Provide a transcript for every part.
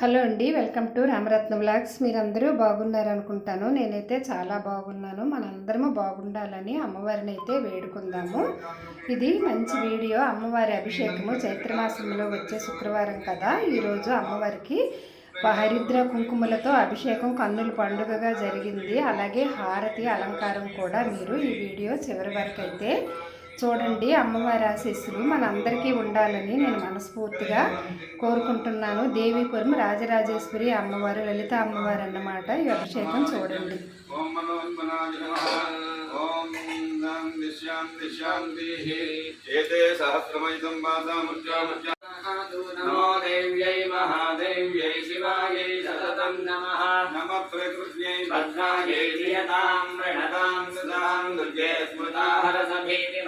Hello అండి welcome to Ramaratna blogs మీరందరూ బాగున్నారు అనుకుంటాను నేనైతే చాలా బాగున్నాను. మనందరము బాగుండాలని అమ్మవారిని అయితే వేడుకుందాము. ఇది మంచి వీడియో. అమ్మవారి అభిషేకము చైత్రమాసంలో వచ్చే శుక్రవారం కదా. ఈరోజు అమ్మవారికి హరిద్ర కుంకుమలతో అభిషేకం కన్నుల పండుగగా జరిగింది. అలాగే హారతి అలంకారం కూడా మీరు ఈ వీడియో చివరి వరకు అయితే చూడండి అమ్మవారి ఆశీస్సులు మనందరికీ ఉండాలని నేను మనస్ఫూర్తిగా కోరుకుంటున్నాను. దేవీపురం రాజరాజేశ్వరి అమ్మవారు లలిత అమ్మవారు అన్నమాట ఈ అభిషేకం చూడండి. నమః నమో దేవ్యై మహాదేవ్యై శివాయై సతతం నమః నమ ప్రకృత్యై భద్రాయై శ్రియతాం ప్రణతాం సదాం దుర్గే స్మృ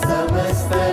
Samasta